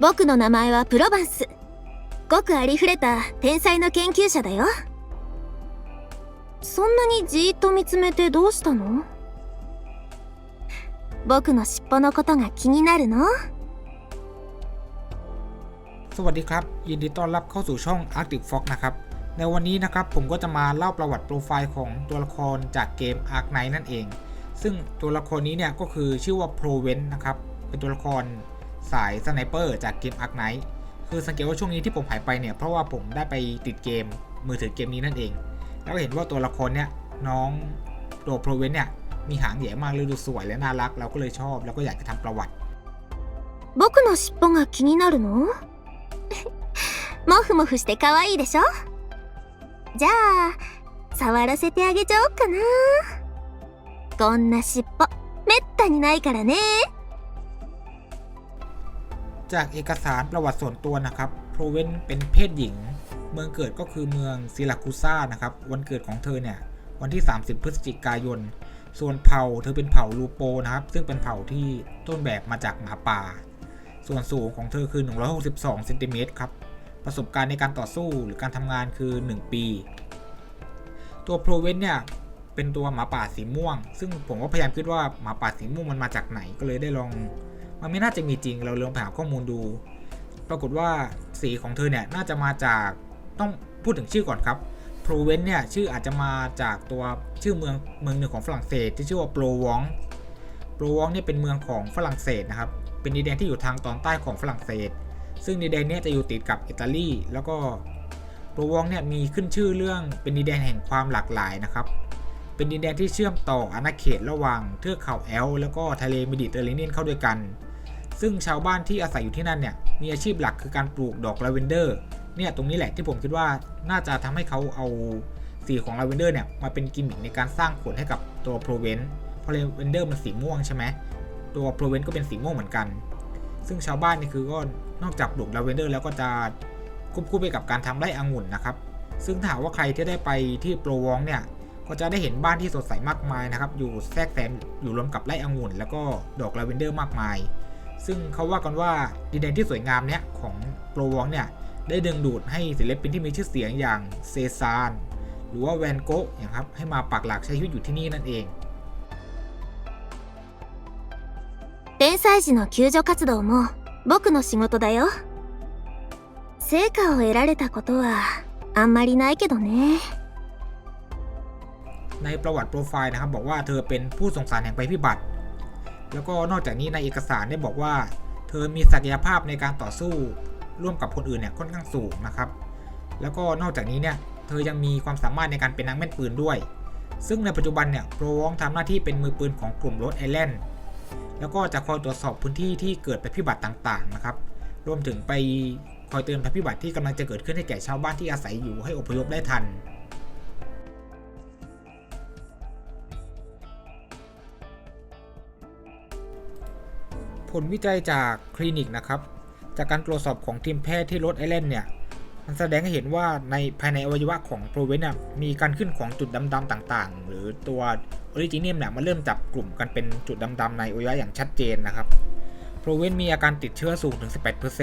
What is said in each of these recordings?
僕の名前はプロバンスごくありふれた天才の研究者だよそんなにじーっと見つめてどうしたの僕の尻尾のことが気になるの สวัสดีครับ ยินดีต้อนรับเข้าสู่ช่อง Arctic Fox นะครับ ในวันนี้นะครับผมก็จะมาเล่าประวัติโปรไฟล์ของตัวละครจากเกม Ark Knight นั่นเอง ซึ่งตัวละครนี้เนี่ยก็คือชื่อว่า p r o v e n นะครับ เป็นตัวละคร สายสไนเปอร์จากเกม Ark Knight คือสังเกตว่าช่วงนี้ที่ผมหายไปเนี่ย เพราะว่าผมได้ไปติดเกมมือถือเกมนี้นั่นเอง แล้วก็เห็นว่าตัวละครเนี่ยน้องตัว p r o v e n เนี่ยมีหางใหญ่มากเลยดูสวยและน่ารัก เราก็เลยชอบ แล้วก็อยากจะทำประวัติ 僕の尻尾が気になるのもふもふして可愛いでしょじゃあ触らせてあげちゃおっかなこんな尻尾めったにないからね จากเอกสารประวัติส่วนตัวนะครับโพรเวนเป็นเพศหญิง เมืองเกิดก็คือเมืองซิลาคูซ่านะครับวันเกิดของเธอเนี่ยวันที่ 30 พฤศจิกายน ส่วนเผ่าเธอเป็นเผ่าลูโปนะครับ ซึ่งเป็นเผ่าที่ต้นแบบมาจากหมาป่า ส่วนสูงของเธอคือ 162เซนติเมตรครับประสบการณ์ในการต่อสู้หรือการทำงานคือ 1 ปี ตัวโพรเวนเนี่ยเป็นตัวหมาป่าสีม่วง ซึ่งผมก็พยายามคิดว่าหมาป่าสีม่วงมันมาจากไหนก็เลยได้ลอง มันไม่น่าจะมีจริงเราลองไปหาข้อมูลดู ปรากฏว่าสีของเธอเนี่ยน่าจะมาจากต้องพูดถึงชื่อก่อนครับโพรเวนเนี่ยชื่ออาจจะมาจากตัวชื่อเมืองเมืองหนึ่งของฝรั่งเศส ที่ชื่อว่าโปรวองโปรวองเนี่ยเป็นเมืองของฝรั่งเศสนะครับเป็นดินแดนที่อยู่ทางตอนใต้ของฝรั่งเศส ซึ่งดินแดนนี้จะอยู่ติดกับอิตาลีแล้วก็โปรวองเนี่ยมีขึ้นชื่อเรื่องเป็นดินแดนแห่งความหลากหลายนะครับเป็นดินแดนที่เชื่อมต่ออาณาเขตระหว่างเทือกเขาแอล แล้วก็ทะเลเมดิเตอร์เรเนียนเข้าด้วยกัน ซึ่งชาวบ้านที่อาศัยอยู่ที่นั่นเนี่ยมีอาชีพหลักคือการปลูกดอกลาเวนเดอร์เนี่ยตรงนี้แหละที่ผมคิดว่าน่าจะทำให้เขาเอาสีของลาเวนเดอร์เนี่ยมาเป็นกิมมิคในการสร้างผลให้กับตัวโปรเวนเพราะลาเวนเดอร์มันสีม่วงใช่ไหมตัวโปรเวนก็เป็นสีม่วงเหมือนกัน ซึ่งชาวบ้านนี่คือก็นอกจากปลูกลาเวนเดอร์แล้วก็จะควบคู่ไปกับการทำไร่องุ่นนะครับ ซึ่งถ้าหากว่าใครที่ได้ไปที่โปรวองเนี่ยก็จะได้เห็นบ้านที่สดใสมากมายนะครับ อยู่แทรกแซมอยู่รวมกับไร่องุ่น แล้วก็ดอกลาเวนเดอร์มากมาย ซึ่งเขาว่ากันว่าดินแดนที่สวยงามเนี่ยของโปรวองเนี่ยได้ดึงดูดให้ศิลปินที่มีชื่อเสียงอย่างเซซานหรือว่าแวนโกะอย่างครับให้มาปักหลักใช้ชีวิตอยู่ที่นี่นั่นเอง 天才児の救助活動も僕の仕事だよ成果を得られたことはあんまりないけどね ในประวัติโปรไฟล์นะครับบอกว่าเธอเป็นผู้ส่งสารแห่งภัยพิบัติ แล้วก็นอกจากนี้ในเอกสารได้บอกว่า เธอมีศักยภาพในการต่อสู้ร่วมกับคนอื่นเนี่ยค่อนข้างสูงนะครับ แล้วก็นอกจากนี้เนี่ยเธอยังมีความสามารถในการเป็นนักแม่นปืนด้วย ซึ่งในปัจจุบันเนี่ยโปรวองทำหน้าที่เป็นมือปืนของกลุ่มรถไอแลนด์แล้วก็จะคอยตรวจสอบพื้นที่ที่เกิดภัยพิบัติต่างๆนะครับ รวมถึงไปคอยเตือนภัยพิบัติที่กำลังจะเกิดขึ้นให้แก่ชาวบ้านที่อาศัยอยู่ให้อพยพได้ทัน ผลวิจัยจากคลินิกนะครับ จากการตรวจสอบของทีมแพทย์ที่รถไอแลนด์เนี่ย มันแสดงให้เห็นว่าในภายในอวัยวะของโปรเวนน่ะมีการขึ้นของจุดดำๆต่างๆ หรือตัวออริจิเนียมเนี่ยมันเริ่มจับกลุ่มกันเป็นจุดดำๆในอวัยวะอย่างชัดเจนนะครับ โปรเวนมีอาการติดเชื้อสูงถึง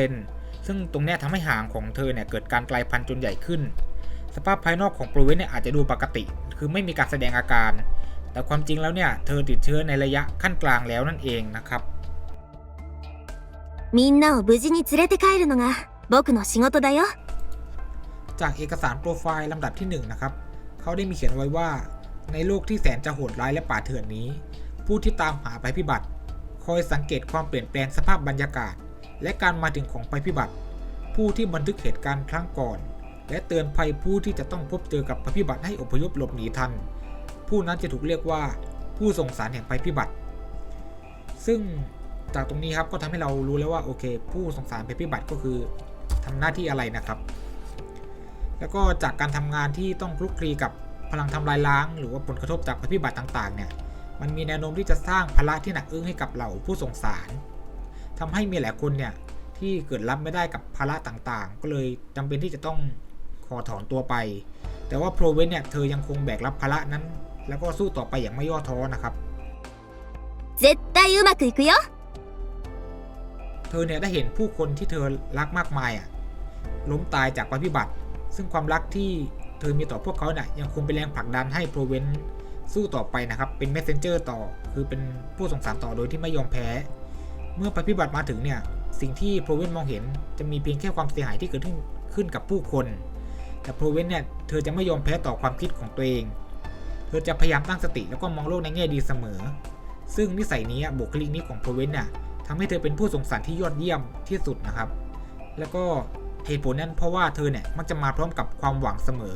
18%ซึ่งตรงนี้ทำให้หางของเธอเนี่ยเกิดการกลายพันธุ์จนใหญ่ขึ้น สภาพภายนอกของโปรเวนเนี่ยอาจจะดูปกติ คือไม่มีการแสดงอาการ แต่ความจริงแล้วเนี่ยเธอติดเชื้อในระยะขั้นกลางแล้วนั่นเองนะครับ みんなを無事に連れて帰るのが僕の仕事だよ จากเอกสารโปรไฟล์ลำดับที่ 1 นะครับ เขาได้มีเขียนไว้ว่า ในโลกที่แสนจะโหดร้ายและป่าเถื่อนนี้ ผู้ที่ตามหาภัยพิบัติ คอยสังเกตความเปลี่ยนแปลงสภาพบรรยากาศ และการมาถึงของภัยพิบัติ ผู้ที่บันทึกเหตุการณ์ครั้งก่อน และเตือนภัยผู้ที่จะต้องพบเจอกับภัยพิบัติให้อพยพหลบหนีทัน ผู้นั้นจะถูกเรียกว่าผู้ส่งสารแห่งภัยพิบัติ ซึ่ง จากตรงนี้ครับก็ทำให้เรารู้แล้วว่าโอเค ผู้ส่งสารภัยพิบัติก็คือทำหน้าที่อะไรนะครับ แล้วก็จากการทำงานที่ต้องคลุกคลีกับพลังทำลายล้าง หรือว่าผลกระทบจากภัยพิบัติต่างๆ เนี่ย มันมีแนวโน้มที่จะสร้างภาระที่หนักอึ้งให้กับเหล่าผู้ส่งสารทำให้มีหลายคนเนี่ยที่เกิดรับไม่ได้กับภาระต่างๆ ก็เลยจำเป็นที่จะต้องขอถอนตัวไป แต่ว่าโปรเวนเนี่ยเธอยังคงแบกรับภาระนั้น แล้วก็สู้ต่อไปอย่างไม่ย่อท้อนะครับ 絶対うまくいくよ เธอเนี่ยได้เห็นผู้คนที่เธอรักมากมายอะล้มตายจากภัยพิบัติ ซึ่งความรักที่เธอมีต่อพวกเขาเนี่ยยังคงเป็นแรงผลักดันให้โปรเวนสู้ต่อไปนะครับ เป็นเมสเซนเจอร์ต่อ คือเป็นผู้ส่งสารต่อโดยที่ไม่ยอมแพ้ เมื่อภัยพิบัติมาถึงเนี่ย สิ่งที่โปรเวนมองเห็นจะมีเพียงแค่ความเสียหายที่เกิดขึ้นขึ้นกับผู้คน แต่โปรเวนเนี่ย เธอจะไม่ยอมแพ้ต่อความคิดของตัวเอง เธอจะพยายามตั้งสติแล้วก็มองโลกในแง่ดีเสมอ ซึ่งนิสัยนี้บุคลิกนี้ของโปรเวนเนี่ย ทำให้เธอเป็นผู้ส่งสารที่ยอดเยี่ยมที่สุดนะครับ แล้วก็เหตุผลนั้นเพราะว่าเธอเนี่ยมักจะมาพร้อมกับความหวังเสมอ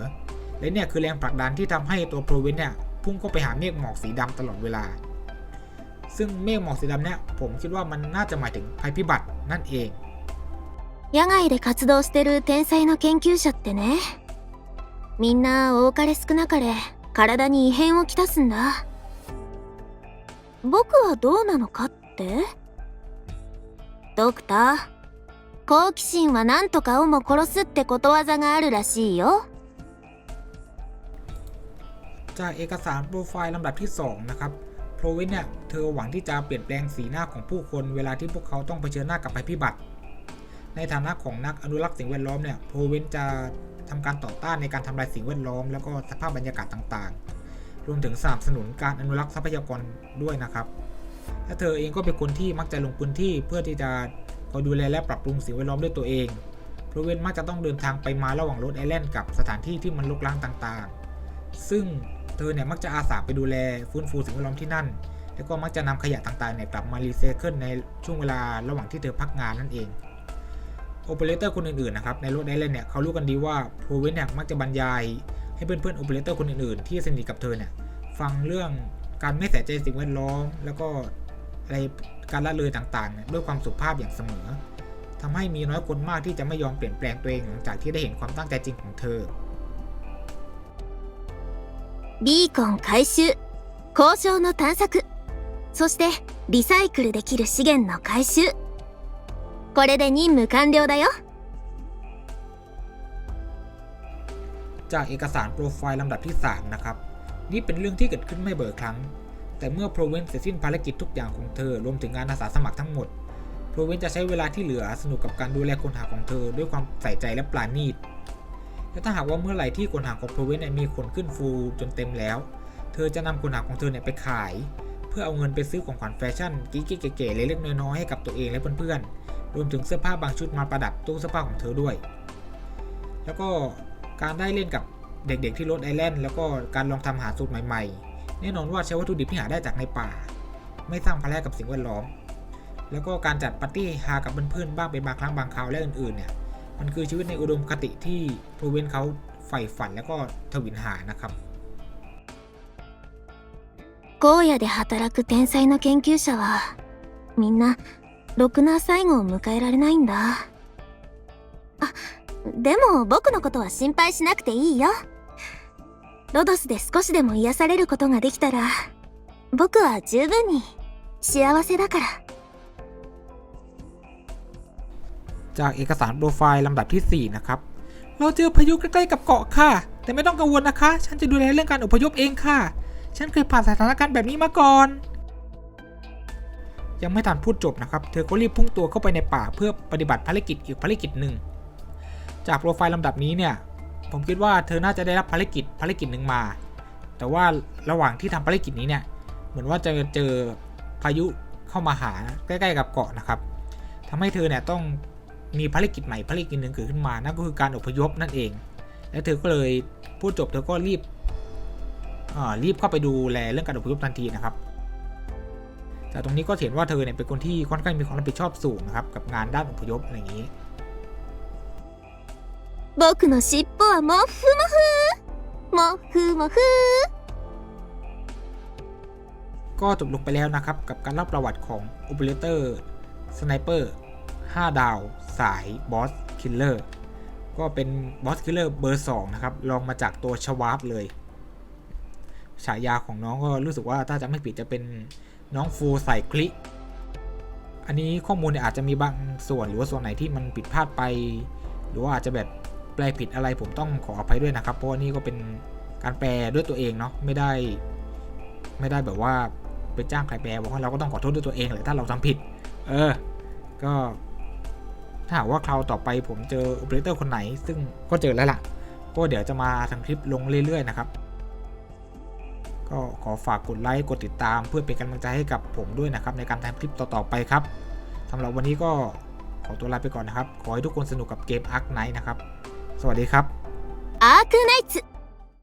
และเนี่ยคือแรงผลักดันที่ทำให้ตัวโปรเวนเนี่ยพุ่งเข้าไปหาเมฆหมอกสีดำตลอดเวลา ซึ่งเมฆหมอกสีดำเนี่ยผมคิดว่ามันน่าจะหมายถึงภัยพิบัตินั่นเอง 野外で活動してる天才の研究者ってねみんな多かれ少なかれ体に異変をきたすんだ僕はどうなのかって ドクター好奇心は何とかをも殺すってことわざがあるらしいよ จากเอกสารโปรไฟล์ลำดับที่ 2 นะครับ โปรเวนเนี่ย เธอหวังที่จะเปลี่ยนแปลงสีหน้าของผู้คนเวลาที่พวกเขาต้องเผชิญหน้ากับภัยพิบัติ ในฐานะของนักอนุรักษ์สิ่งแวดล้อมเนี่ย โปรเวนจะทำการต่อต้านในการทำลายสิ่งแวดล้อม แล้วก็สภาพบรรยากาศต่างๆ รวมถึงสนับสนุนการอนุรักษ์ทรัพยากรด้วยนะครับ และเธอเองก็เป็นคนที่มักจะลงพื้นที่เพื่อที่จะคอยดูแลและปรับปรุงสิ่งแวดล้อมด้วยตัวเองโปรเวนมักจะต้องเดินทางไปมาระหว่างรดไอแลนด์กับสถานที่ที่มันลุกล้างต่างๆ ซึ่งเธอเนี่ยมักจะอาสาไปดูแลฟื้นฟูสิ่งแวดล้อมที่นั่น แล้วก็มักจะนำขยะต่างๆเนี่ยกลับมารีไซเคิลในช่วงเวลาระหว่างที่เธอพักงานนั่นเองโอเปอเรเตอร์คนอื่นๆนะครับในรดไอแลนด์เนี่ยเขารู้กันดีว่าโปรเวนเนี่ยมักจะบรรยายให้เพื่อนๆโอเปอเรเตอร์คนอื่นๆ ที่สนิทกับเธอเนี่ยฟังเรื่อง การไม่ใส่ใจสิ่งแวดล้อม แล้วก็อะไรการละเลยต่างๆเนี่ยด้วยความสุภาพอย่างเสมอทำให้มีน้อยคนมากที่จะไม่ยอมเปลี่ยนแปลงตัวเองหลังจากที่ได้เห็นความตั้งใจจริงของเธอ ビーコン回収交渉の探索そしてリサイクルできる資源の回収これで任務完了だよ จากเอกสารโปรไฟล์ลำดับที่ 3 นะครับ นี่เป็นเรื่องที่เกิดขึ้นไม่เบื่อครั้ง แต่เมื่อโปรเวนเสร็จสิ้นภารกิจทุกอย่างของเธอรวมถึงงานอาสาสมัครทั้งหมดโปรเวนจะใช้เวลาที่เหลือสนุกกับการดูแลคนหาของเธอด้วยความใส่ใจและปราณีตและถ้าหากว่าเมื่อไหร่ที่คนหาของโปรเวนมีขนขึ้นฟูจนเต็มแล้ว เธอจะนำคนหาของเธอเนี่ยไปขาย เพื่อเอาเงินไปซื้อของขวัญแฟชั่นกิ๊กๆเก๋ๆเล็กๆน้อยๆให้กับตัวเองและเพื่อนๆรวมถึงเสื้อผ้าบางชุดมาประดับตู้เสื้อผ้าของเธอด้วย แล้วก็การได้เล่นกับ เด็กๆที่โรดไอแลนด์แล้วก็การลองทำอาหารสูตรใหม่ๆ แน่นอนว่าใช้วัตถุดิบที่หาได้จากในป่า ไม่สร้างภาระกับสิ่งแวดล้อม แล้วก็การจัดปาร์ตี้ฮากับเพื่อนๆบ้างเป็นบางครั้งบางคราวและอื่นๆเนี่ย มันคือชีวิตในอุดมคติที่โปรเวนเขาใฝ่ฝันแล้วก็ทวินหานะครับ 荒野で働く天才の研究者はみんなろくな最後を迎えられないんだあでも僕のことは心配しなくていいよ ロドスで少しでも癒されることができたら僕は十分に幸せだから จากเอกสารโปรไฟล์ลำดับที่ 4 นะครับ เราเจอพายุใกล้ๆกับเกาะค่ะ แต่ไม่ต้องกังวลนะคะ ฉันจะดูแลเรื่องการอพยพเองค่ะ ฉันเคยผ่านสถานการณ์แบบนี้มาก่อน ยังไม่ทันพูดจบนะครับ เธอก็รีบพุ่งตัวเข้าไปในป่าเพื่อปฏิบัติภารกิจอีกภารกิจหนึ่ง จากโปรไฟล์ลำดับนี้เนี่ย ผมคิดว่าเธอน่าจะได้รับภารกิจภารกิจหนึ่งมา แต่ว่าระหว่างที่ทำภารกิจนี้เนี่ย เหมือนว่าจะเจอพายุเข้ามาหาใกล้ ๆ กับเกาะนะครับทำให้เธอเนี่ยต้องมีภารกิจใหม่ภารกิจหนึ่งเกิดขึ้นมานั่นก็คือการอพยพนั่นเอง และเธอก็เลยพูดจบเธอก็รีบรีบเข้าไปดูแลเรื่องการอพยพทันทีนะครับแต่ตรงนี้ก็เห็นว่าเธอเนี่ยเป็นคนที่ค่อนข้างมีความรับผิดชอบสูงนะครับกับงานด้านอพยพอะไรอย่างนี้ 僕の尻尾はもふもふもふもふ ก็จบลงไปแล้วนะครับ กับการเล่าประวัติของ Operator Sniper 5 ดาว สายบอสคิลเลอร์ก็เป็นบอสคิลเลอร์เบอร์ 2 นะครับลองมาจากตัวชวาร์ปเลย ฉายาของน้องก็รู้สึกว่าถ้าจะไม่ผิดจะเป็นน้องฟูใส่คลิ อันนี้ข้อมูลเนี่ยอาจจะมีบางส่วนหรือว่าส่วนไหนที่มันผิดพลาดไป หรือว่าอาจจะแบบ แปลผิดอะไรผมต้องขออภัยด้วยนะครับ เพราะว่านี่ก็เป็นการแปลด้วยตัวเองเนาะไม่ได้ ไม่ได้แบบว่าไปจ้างใครแปลบอกว่าเราก็ต้องขอโทษด้วยตัวเองแหละถ้าเราทำผิด เออ ก็ถ้าหากว่าคราวต่อไปผมเจอโอเปอเรเตอร์คนไหน ซึ่งก็เจอแล้วล่ะ ก็เดี๋ยวจะมาทำคลิปลงเรื่อยๆนะครับ ก็ขอฝากกดไลค์กดติดตาม เพื่อเป็นกำลังใจให้กับผมด้วยนะครับ ในการทำคลิปต่อๆไปครับสำหรับวันนี้ก็ขอตัวลาไปก่อนนะครับ ขอให้ทุกคนสนุกกับเกม Ark Knight นะครับ สวัสดีครับอาร์คไนท์